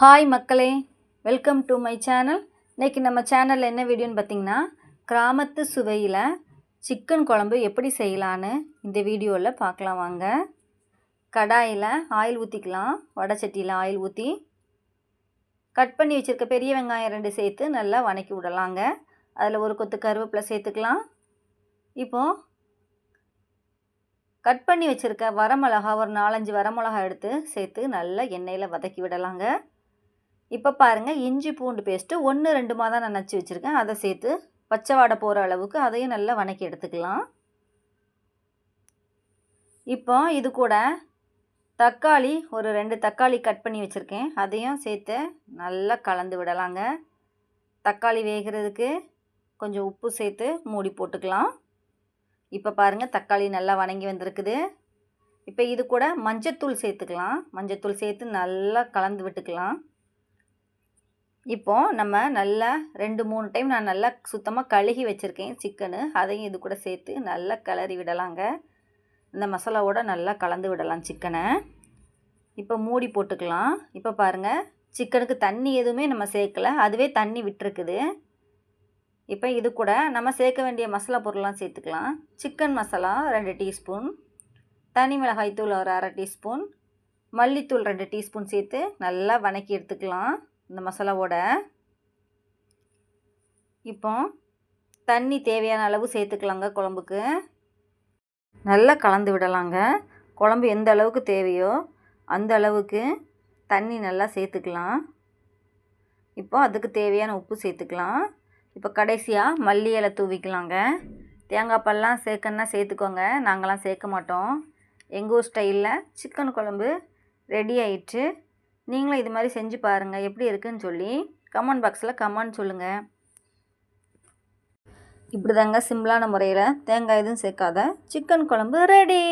Hi மக்களே. Welcome to my channel இன்றைக்கி நம்ம சேனலில் என்ன வீடியோன்னு பார்த்தீங்கன்னா கிராமத்து சுவையில் சிக்கன் குழம்பு எப்படி செய்யலான்னு இந்த வீடியோவில் பார்க்கலாம் வாங்க. கடாயில் ஆயில் ஊற்றிக்கலாம் வடை சட்டியில் ஆயில் ஊற்றி கட் பண்ணி வச்சுருக்க பெரிய வெங்காயம் ரெண்டு சேர்த்து நல்லா வணக்கி விடலாங்க. அதில் ஒரு கொத்து கருவேப்பிலை சேர்த்துக்கலாம். இப்போது கட் பண்ணி வச்சுருக்க வரமிளகா ஒரு நாலஞ்சு வரமிளகா எடுத்து சேர்த்து நல்லா எண்ணெயில் வதக்கி விடலாங்க. இப்போ பாருங்கள் இஞ்சி பூண்டு பேஸ்ட்டு ஒன்று ரெண்டு தான் நான் நச்சு வச்சுருக்கேன். அதை சேர்த்து பச்சை வாடை போகிற அளவுக்கு அதையும் நல்லா வணக்கி எடுத்துக்கலாம். இப்போ இது கூட தக்காளி ஒரு ரெண்டு தக்காளி கட் பண்ணி வச்சுருக்கேன். அதையும் சேர்த்து நல்லா கலந்து விடலாங்க. தக்காளி வேகிறதுக்கு கொஞ்சம் உப்பு சேர்த்து மூடி போட்டுக்கலாம். இப்போ பாருங்கள் தக்காளி நல்லா வணங்கி வந்திருக்குது. இப்போ இது கூட மஞ்சத்தூள் சேர்த்துக்கலாம். மஞ்சத்தூள் சேர்த்து நல்லா கலந்து விட்டுக்கலாம். இப்போது நம்ம நல்லா ரெண்டு மூணு டைம் நான் நல்லா சுத்தமாக கழுகி வச்சுருக்கேன் சிக்கனு. அதையும் இது கூட சேர்த்து நல்லா கிளறி விடலாங்க. இந்த மசாலாவோட நல்லா கலந்து விடலாம் சிக்கனை. இப்போ மூடி போட்டுக்கலாம். இப்போ பாருங்கள் சிக்கனுக்கு தண்ணி எதுவுமே நம்ம சேர்க்கலை. அதுவே தண்ணி விட்டுருக்குது. இப்போ இது கூட நம்ம சேர்க்க வேண்டிய மசாலா பொருள்லாம் சேர்த்துக்கலாம். சிக்கன் மசாலா ரெண்டு டீஸ்பூன். தனி மிளகாய் தூள் ஒரு அரை டீஸ்பூன். மல்லித்தூள் ரெண்டு டீஸ்பூன் சேர்த்து நல்லா வணக்கி எடுத்துக்கலாம். இந்த மசாலாவோட. இப்போ தண்ணி தேவையான அளவு சேர்த்துக்கலாங்க குழம்புக்கு. நல்லா கலந்து விடலாங்க. குழம்பு எந்த அளவுக்கு தேவையோ அந்த அளவுக்கு தண்ணி நல்லா சேர்த்துக்கலாம். இப்போ அதுக்கு தேவையான உப்பு சேர்த்துக்கலாம். இப்போ கடைசியாக மல்லி இலை தூவிக்கலாங்க. தேங்காய் பால்லாம் சேர்க்கணுன்னா சேர்த்துக்கோங்க. நாங்களாம் சேர்க்க மாட்டோம். எங்கள் ஊர் ஸ்டைலில் சிக்கன் குழம்பு ரெடி ஆயிடுச்சு நீங்களும் இது மாதிரி செஞ்சு பாருங்கள் எப்படி இருக்குன்னு சொல்லி கமெண்ட் பாக்ஸில் கமெண்ட் சொல்லுங்கள் இப்படி தாங்க சிம்பிளான முறையில் தேங்காய் எதுவும் சேர்க்காத சிக்கன் குழம்பு ரெடி